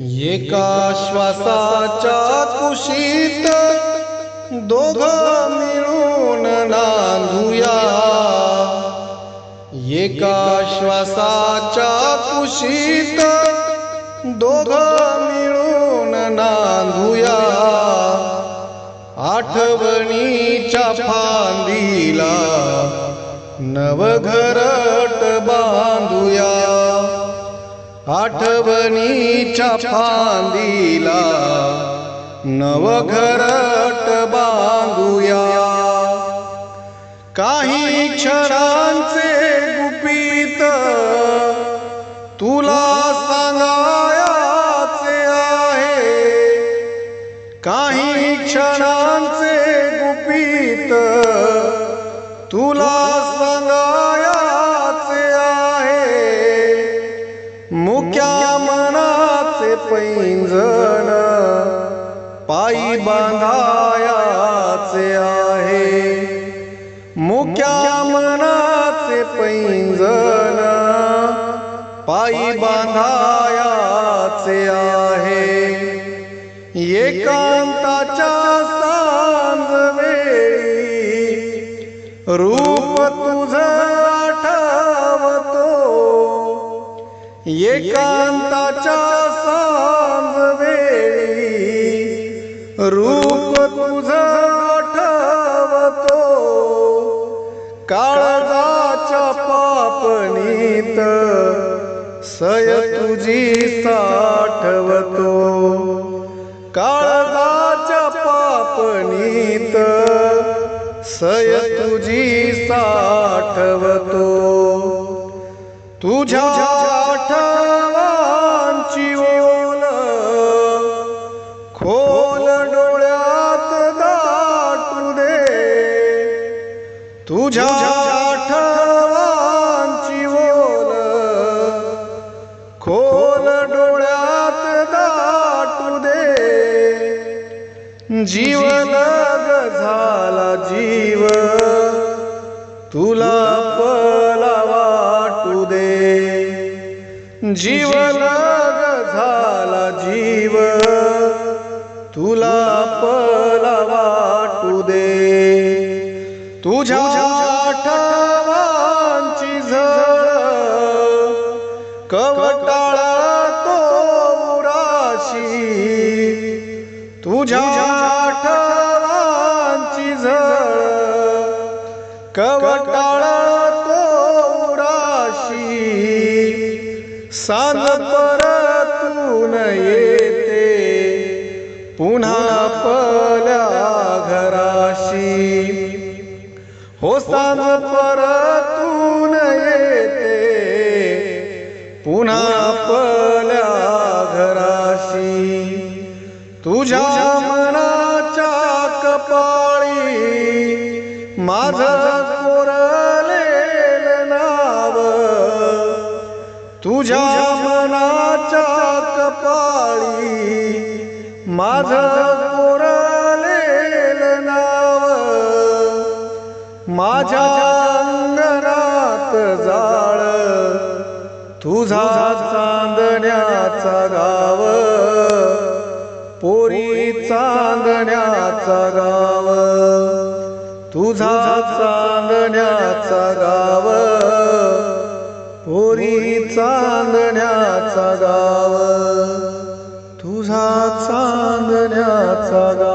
एका श्वासाच्या कुशीत दोघ मिळून नांदूया. एका श्वासाच्या कुशीत दोघ मिळून नांदूया. आठवणीच्या फांदीला नवघर आठवणीच्या फांदीला नवघरट बांधूया. काही क्षणांचे गुपित तुला सांगायाचे आहे. काही क्षणांचे गुपित तुला पैंजण पायी बांधायाचे आहे. मुक्या मनाचे पैंजण पायी बांधायाचे आहे. एकांताच्या सांज वेळी रूप तुझ एकांताच्या सांज वेळी रूप तुझ आठवतो. काळजाच्या पापणीत सय तुझी साठवतो. काळजाच्या पापणीत सय तुझी साठवतो. तुझ्या आठवांची ओन खोल डोळ्यात दाटू दे. तुझ्या आठवांची ओन खोल डोळ्यात दाटू दे. जीव लग झाला जीव. तुला जीवनाग झाला जीव. तुला पला वाटू दे. तुझ्या आठवांची झळ. कवटाळा तो राशी तुझ्या आठवांची झळ. कवटाळा सान परतून येते. पुन्हा पल्या घराशी. हो सान परतून येते. पुन्हा पल्या घराशी. तुझ्या मनाच्या कपाळी माझा तुझ्या मनाच्या कपाळी माझ कोरलेल नाव माझ्या अंगणात जाळ तुझा चांदण्याचा गाव पोरी चांदण्याचा गाव तुझा चांदण्याचा गाव पोरी चांदण्याचा गाव. तुझा चांदण्याचा गाव.